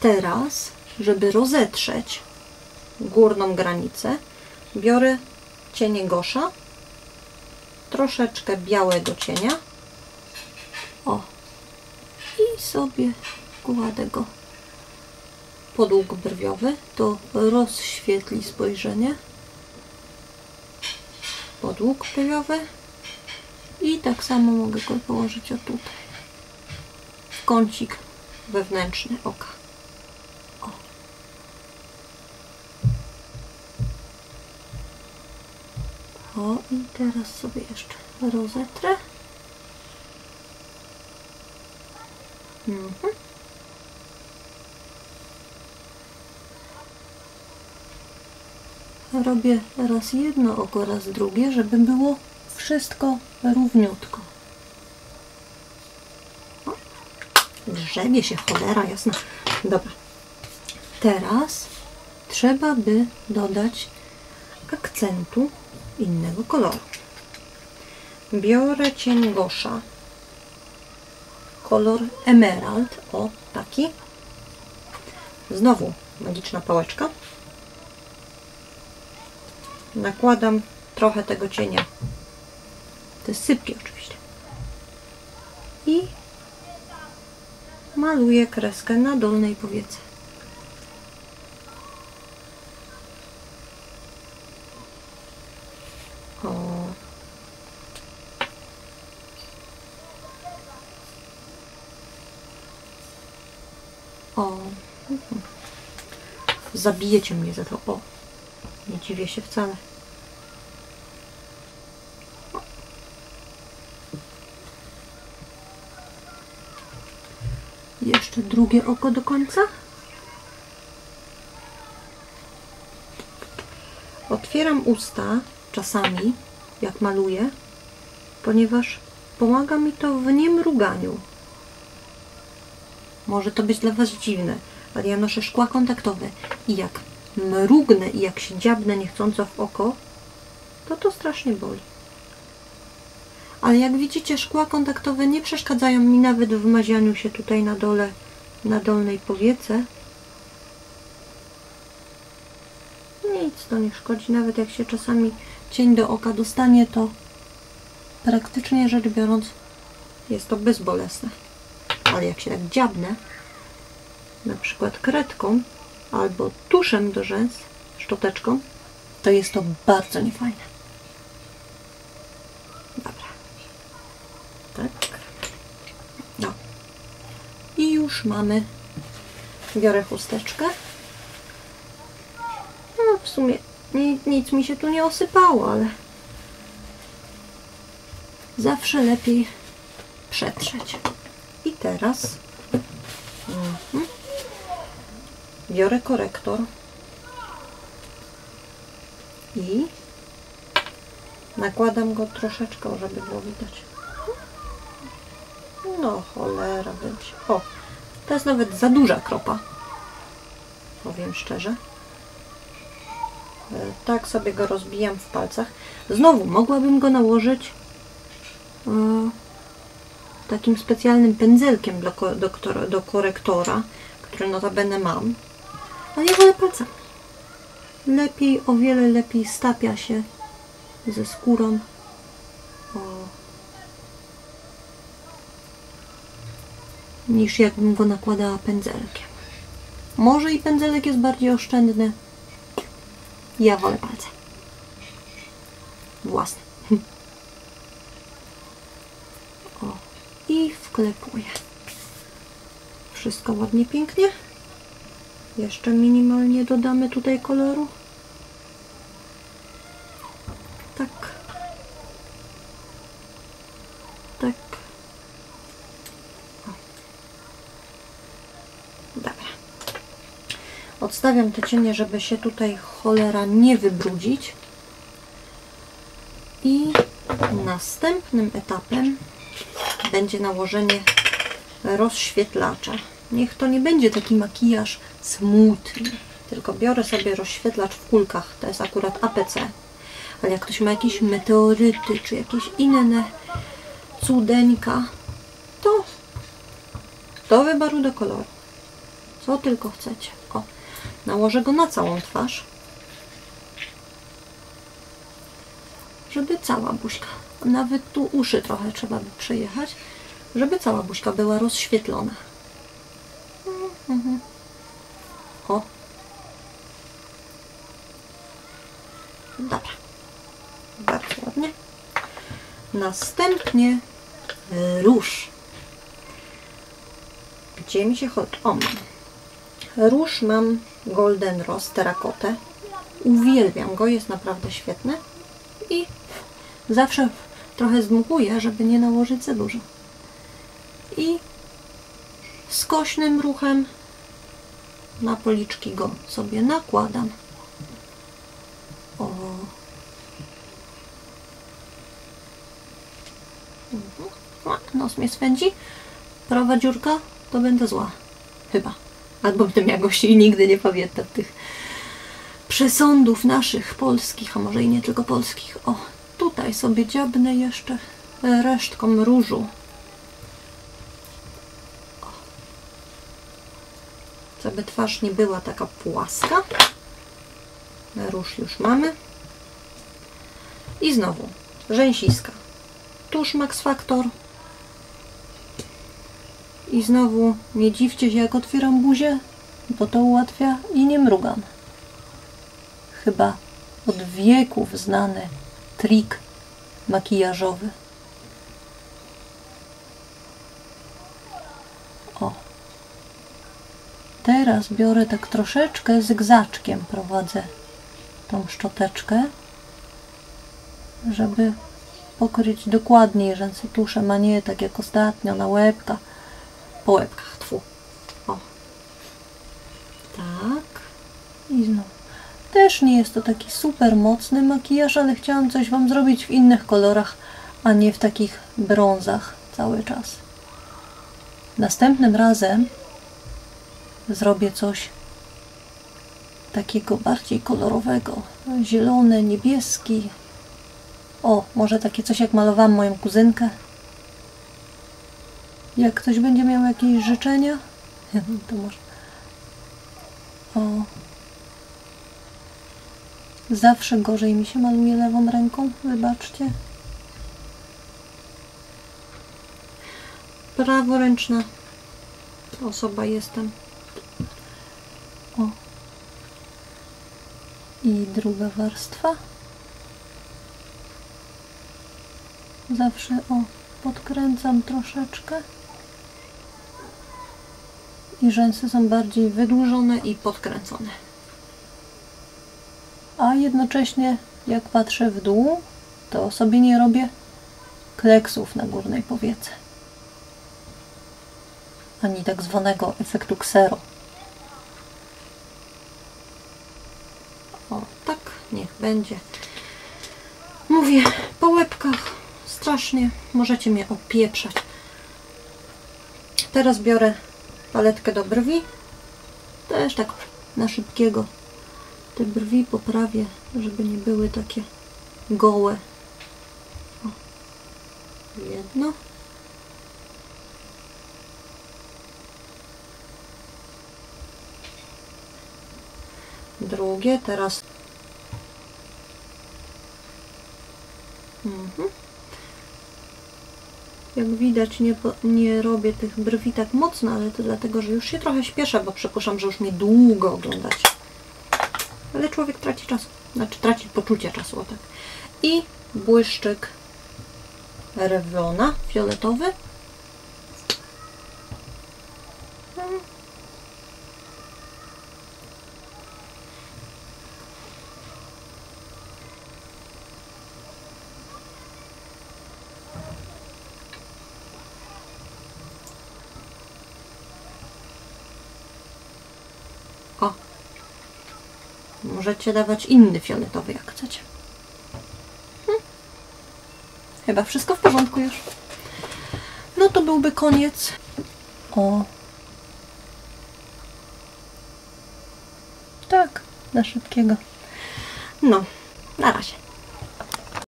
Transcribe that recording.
Teraz, żeby rozetrzeć górną granicę, biorę cienie Gosza, troszeczkę białego cienia. O. I sobie kładę go brwiowy. To rozświetli spojrzenie. Pod łuk brwiowy. I tak samo mogę go położyć o tutaj. W kącik wewnętrzny oka. O. O i teraz sobie jeszcze rozetrę. Mhm. Robię raz jedno oko, raz drugie, żeby było wszystko równiutko. O, Grzebie się cholera jasna. Dobra. Teraz trzeba by dodać akcentu innego koloru. Biorę cień Gosza. Kolor emerald. O, taki. Znowu magiczna pałeczka. Nakładam trochę tego cienia. To jest sypki oczywiście. I maluję kreskę na dolnej powiece. O. O. Zabijecie mnie za to. O. Nie dziwię się wcale. Jeszcze drugie oko do końca. Otwieram usta czasami, jak maluję, ponieważ pomaga mi to w niemruganiu. Może to być dla Was dziwne, ale ja noszę szkła kontaktowe i jak mrugnę i jak się dziabnę niechcąco w oko, to to strasznie boli. Ale jak widzicie, szkła kontaktowe nie przeszkadzają mi nawet w mazianiu się tutaj na dole, na dolnej powiece. To nie szkodzi, nawet jak się czasami cień do oka dostanie, to praktycznie rzecz biorąc jest to bezbolesne. Ale jak się tak dziabnę, na przykład kredką albo tuszem do rzęs, szczoteczką, to jest to bardzo niefajne. Dobra. Tak. No. I już mamy. Biorę chusteczkę. Sumie ni- nic mi się tu nie osypało, ale zawsze lepiej przetrzeć. I teraz mhm. biorę korektor i nakładam go troszeczkę, żeby było widać. No cholera się. O, to jest nawet za duża kropa. Powiem szczerze. Tak sobie go rozbijam w palcach. Znowu mogłabym go nałożyć e, takim specjalnym pędzelkiem do, do, do korektora, który notabene mam. Ale ja wolę palcem. Lepiej, o wiele lepiej stapia się ze skórą. O. Niż jakbym go nakładała pędzelkiem. Może i pędzelek jest bardziej oszczędny. Ja wolę palce. Własne. O. I wklepuję. Wszystko ładnie, pięknie. Jeszcze minimalnie dodamy tutaj koloru. Tak. O. Dobra. Odstawiam te cienie, żeby się tutaj cholera nie wybrudzić. I następnym etapem będzie nałożenie rozświetlacza. Niech to nie będzie taki makijaż smutny, tylko biorę sobie rozświetlacz w kulkach, to jest akurat APC. Ale jak ktoś ma jakieś meteoryty, czy jakieś inne cudeńka, to do wyboru do koloru. co tylko chcecie. O, nałożę go na całą twarz. Żeby cała buźka, nawet tu uszy trochę trzeba by przejechać, żeby cała buźka była rozświetlona. Mhm. O. Dobra. Bardzo ładnie. Następnie róż. Gdzie mi się chodzi? O, mam. Róż mam Golden Rose terakotę. Uwielbiam go, jest naprawdę świetny. I zawsze trochę zdmuchuję, żeby nie nałożyć za dużo. I skośnym ruchem na policzki go sobie nakładam. O, Nos mnie swędzi. Prawa dziurka to będę zła. Chyba. Albo bym jakoś i nigdy nie pamiętam tych przesądów naszych, polskich, a może i nie tylko polskich. O, tutaj sobie dziabnę jeszcze resztką różu. O. Żeby twarz nie była taka płaska. Róż już mamy. I znowu rzęsiska. Tuż Max Factor. I znowu nie dziwcie się jak otwieram buzię, bo to ułatwia i nie mrugam. Chyba od wieków znany trik makijażowy. O. Teraz biorę tak troszeczkę zygzaczkiem prowadzę tą szczoteczkę, żeby pokryć dokładniej rzęsy tuszem, a nie tak jak ostatnio na łebka, po łebkach, tfu. O. Tak. I znowu. Też nie jest to taki super mocny makijaż, ale chciałam coś Wam zrobić w innych kolorach, a nie w takich brązach cały czas. Następnym razem zrobię coś takiego bardziej kolorowego. Zielony, niebieski. O, może takie coś jak malowałam moją kuzynkę. Jak ktoś będzie miał jakieś życzenia, to może. O. Zawsze gorzej mi się maluje lewą ręką, wybaczcie. Praworęczna osoba jestem. O. I druga warstwa. Zawsze o, podkręcam troszeczkę. I rzęsy są bardziej wydłużone i podkręcone. A jednocześnie, jak patrzę w dół, to sobie nie robię kleksów na górnej powiece. Ani tak zwanego efektu ksero. O, tak, niech będzie. Mówię, po łebkach strasznie możecie mnie opieprzać. Teraz biorę paletkę do brwi. Też tak na szybkiego te brwi poprawię, żeby nie były takie gołe. O, jedno. Drugie, teraz Mhm. Jak widać nie, nie robię tych brwi tak mocno, ale to dlatego, że już się trochę śpieszę, bo przypuszczam, że już mnie długo oglądacie. Ale człowiek traci czas, znaczy traci poczucie czasu, o tak. I błyszczyk Revlona fioletowy. Możecie dawać inny fioletowy, jak chcecie. Hm. Chyba wszystko w porządku już. No to byłby koniec. O. Tak, na szybkiego. No, na razie.